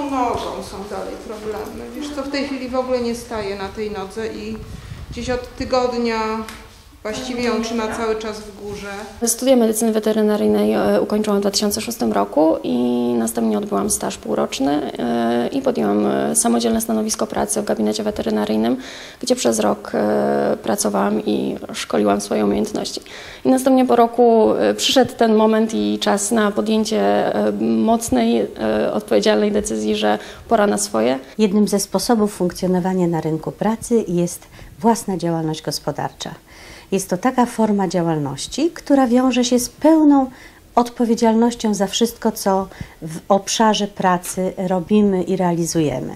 tą nogą są dalej problemy. Wiesz co, w tej chwili w ogóle nie staję na tej nodze i gdzieś od tygodnia właściwie ją trzyma cały czas w górze. Studia medycyny weterynaryjnej e, ukończyłam w 2006 roku i następnie odbyłam staż półroczny e, i podjęłam e, samodzielne stanowisko pracy w gabinecie weterynaryjnym, gdzie przez rok pracowałam i szkoliłam swoje umiejętności. I następnie po roku przyszedł ten moment i czas na podjęcie mocnej, odpowiedzialnej decyzji, że pora na swoje. Jednym ze sposobów funkcjonowania na rynku pracy jest własna działalność gospodarcza. Jest to taka forma działalności, która wiąże się z pełną odpowiedzialnością za wszystko, co w obszarze pracy robimy i realizujemy.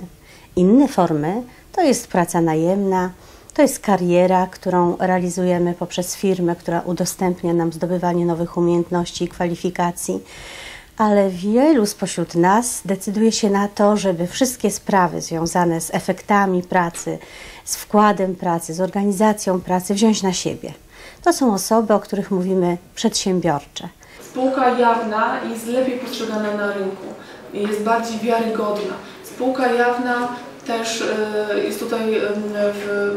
Inne formy to jest praca najemna, to jest kariera, którą realizujemy poprzez firmę, która udostępnia nam zdobywanie nowych umiejętności i kwalifikacji. Ale wielu spośród nas decyduje się na to, żeby wszystkie sprawy związane z efektami pracy, z wkładem pracy, z organizacją pracy wziąć na siebie. To są osoby, o których mówimy przedsiębiorcze. Spółka jawna jest lepiej postrzegana na rynku, jest bardziej wiarygodna. Spółka jawna też e, jest tutaj em, w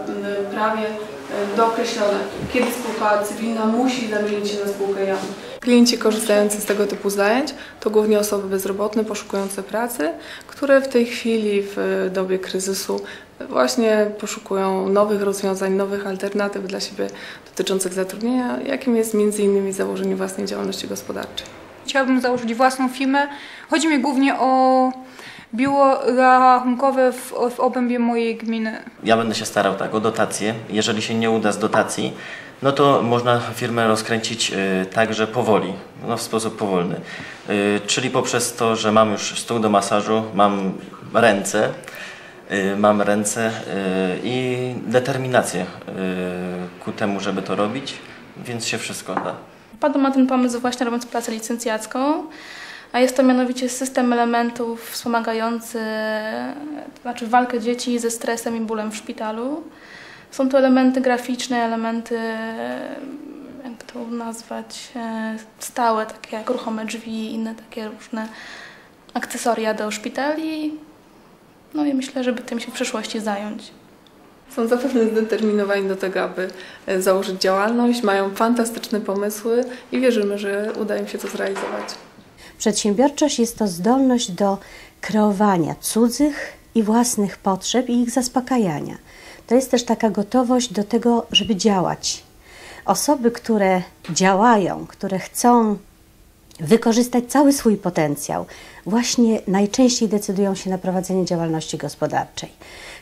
prawie e, dookreślone, kiedy spółka cywilna musi zamienić się na spółkę jawną. Klienci korzystający z tego typu zajęć to głównie osoby bezrobotne, poszukujące pracy, które w tej chwili w dobie kryzysu właśnie poszukują nowych rozwiązań, nowych alternatyw dla siebie dotyczących zatrudnienia, jakim jest m.in. założenie własnej działalności gospodarczej. Chciałabym założyć własną firmę. Chodzi mi głównie o biuro rachunkowe w, w obrębie mojej gminy. Ja będę się starał tak o dotacje. Jeżeli się nie uda z dotacji, no to można firmę rozkręcić y, także powoli, no w sposób powolny. Y, czyli poprzez to, że mam już stół do masażu, mam ręce, y, mam ręce i determinację ku temu, żeby to robić, więc się wszystko da. Wpadłam na ten pomysł właśnie robiąc pracę licencjacką, a jest to mianowicie system elementów wspomagający to znaczy walkę dzieci ze stresem i bólem w szpitalu. Są to elementy graficzne, elementy, jak to nazwać, e, stałe, takie jak ruchome drzwi i inne takie różne akcesoria do szpitali. No i myślę, żeby tym się w przyszłości zająć. Są zapewne zdeterminowani do tego, aby e, założyć działalność, mają fantastyczne pomysły i wierzymy, że uda im się to zrealizować. Przedsiębiorczość jest to zdolność do kreowania cudzych i własnych potrzeb i ich zaspokajania. To jest też taka gotowość do tego, żeby działać. Osoby, które działają, które chcą wykorzystać cały swój potencjał, właśnie najczęściej decydują się na prowadzenie działalności gospodarczej.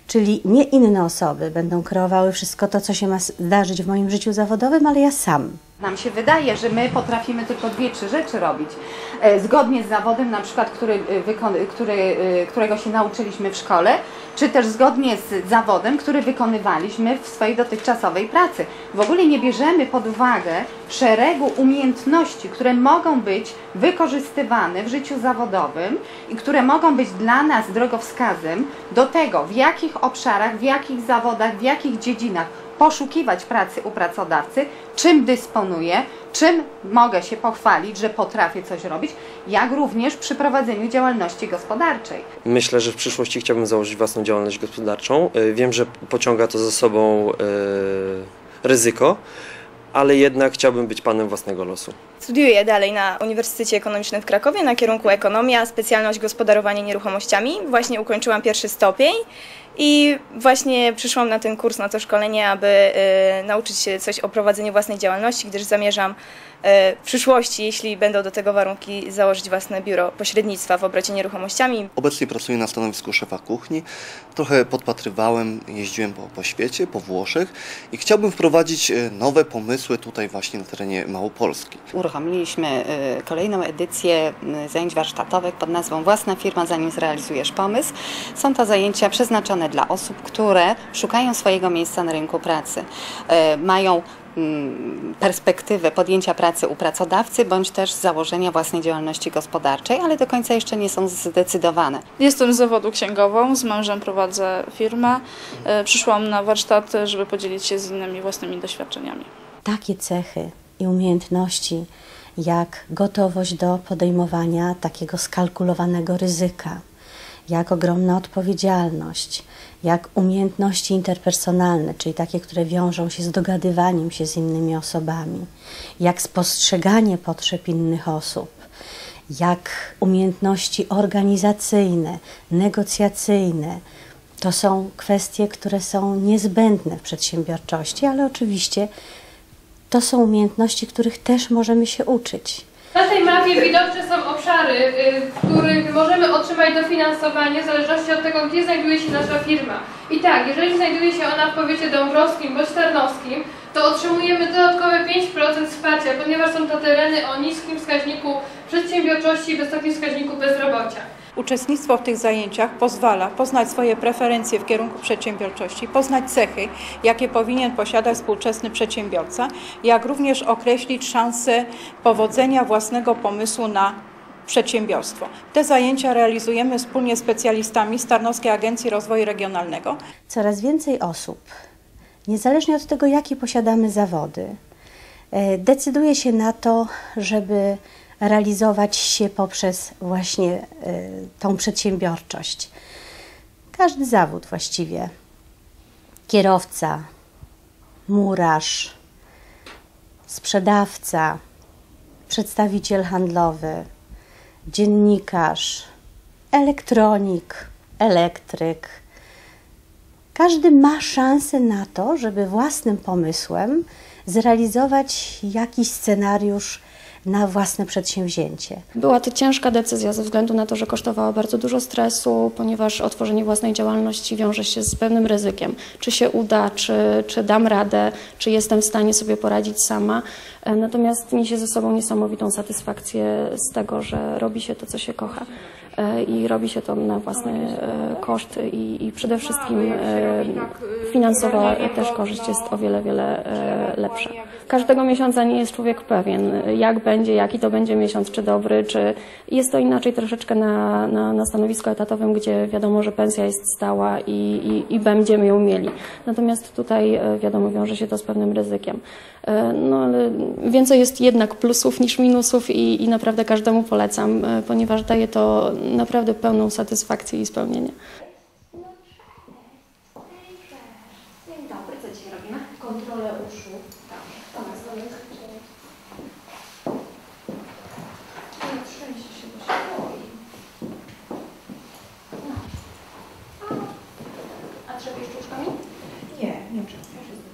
Czyli nie inne osoby będą kreowały wszystko to, co się ma zdarzyć w moim życiu zawodowym, ale ja sam. Nam się wydaje, że my potrafimy tylko dwie, trzy rzeczy robić e, zgodnie z zawodem, na przykład, który, e, który, e, którego się nauczyliśmy w szkole, czy też zgodnie z zawodem, który wykonywaliśmy w swojej dotychczasowej pracy. W ogóle nie bierzemy pod uwagę szeregu umiejętności, które mogą być wykorzystywane w życiu zawodowym i które mogą być dla nas drogowskazem do tego, w jakich obszarach, w jakich zawodach, w jakich dziedzinach poszukiwać pracy u pracodawcy, czym dysponuję, czym mogę się pochwalić, że potrafię coś robić, jak również przy prowadzeniu działalności gospodarczej. Myślę, że w przyszłości chciałbym założyć własną działalność gospodarczą. Y, Wiem, że pociąga to za sobą y, ryzyko, ale jednak chciałbym być panem własnego losu. Studiuję dalej na Uniwersytecie Ekonomicznym w Krakowie na kierunku ekonomia, specjalność gospodarowanie nieruchomościami. Właśnie ukończyłam pierwszy stopień i właśnie przyszłam na ten kurs, na to szkolenie, aby e, nauczyć się coś o prowadzeniu własnej działalności, gdyż zamierzam e, w przyszłości, jeśli będą do tego warunki, założyć własne biuro pośrednictwa w obrocie nieruchomościami. Obecnie pracuję na stanowisku szefa kuchni. Trochę podpatrywałem, jeździłem po, po świecie, po Włoszech i chciałbym wprowadzić e, nowe pomysły tutaj właśnie na terenie Małopolski. Uruchomiliśmy y, kolejną edycję y, zajęć warsztatowych pod nazwą Własna firma, zanim zrealizujesz pomysł. Są to zajęcia przeznaczone dla osób, które szukają swojego miejsca na rynku pracy. Y, Mają mm, perspektywę podjęcia pracy u pracodawcy bądź też założenia własnej działalności gospodarczej, ale do końca jeszcze nie są zdecydowane. Jestem z zawodu księgową, z mężem prowadzę firmę. E, Przyszłam na warsztaty, żeby podzielić się z innymi własnymi doświadczeniami. Takie cechy i umiejętności, jak gotowość do podejmowania takiego skalkulowanego ryzyka, jak ogromna odpowiedzialność, jak umiejętności interpersonalne, czyli takie, które wiążą się z dogadywaniem się z innymi osobami, jak spostrzeganie potrzeb innych osób, jak umiejętności organizacyjne, negocjacyjne. To są kwestie, które są niezbędne w przedsiębiorczości, ale oczywiście to są umiejętności, których też możemy się uczyć. Na tej mapie widoczne są obszary, y, w których możemy otrzymać dofinansowanie w zależności od tego, gdzie znajduje się nasza firma. I tak, jeżeli znajduje się ona w powiecie dąbrowskim bądź tarnowskim, to otrzymujemy dodatkowe 5% wsparcia, ponieważ są to tereny o niskim wskaźniku przedsiębiorczości i wysokim wskaźniku bezrobocia. Uczestnictwo w tych zajęciach pozwala poznać swoje preferencje w kierunku przedsiębiorczości, poznać cechy, jakie powinien posiadać współczesny przedsiębiorca, jak również określić szanse powodzenia własnego pomysłu na przedsiębiorstwo. Te zajęcia realizujemy wspólnie z specjalistami z Tarnowskiej Agencji Rozwoju Regionalnego. Coraz więcej osób, niezależnie od tego, jakie posiadamy zawody, e, decyduje się na to, żeby realizować się poprzez właśnie e, tą przedsiębiorczość. Każdy zawód właściwie. Kierowca, murarz, sprzedawca, przedstawiciel handlowy, dziennikarz, elektronik, elektryk. Każdy ma szansę na to, żeby własnym pomysłem zrealizować jakiś scenariusz na własne przedsięwzięcie. Była to ciężka decyzja ze względu na to, że kosztowała bardzo dużo stresu, ponieważ otworzenie własnej działalności wiąże się z pewnym ryzykiem. Czy się uda, czy, czy dam radę, czy jestem w stanie sobie poradzić sama. Natomiast niesie ze sobą niesamowitą satysfakcję z tego, że robi się to, co się kocha e, i robi się to na własny e, koszt i, i przede wszystkim e, finansowa też korzyść jest o wiele, wiele lepsza. Każdego miesiąca nie jest człowiek pewien, jak będzie, jaki to będzie miesiąc, czy dobry, czy jest to inaczej troszeczkę na, na, na stanowisku etatowym, gdzie wiadomo, że pensja jest stała i, i, i będziemy ją mieli. Natomiast tutaj wiadomo, wiąże się to z pewnym ryzykiem. No ale więcej jest jednak plusów niż minusów i, i naprawdę każdemu polecam, e, ponieważ daje to naprawdę pełną satysfakcję i spełnienie. Nie? Nie, trzeba.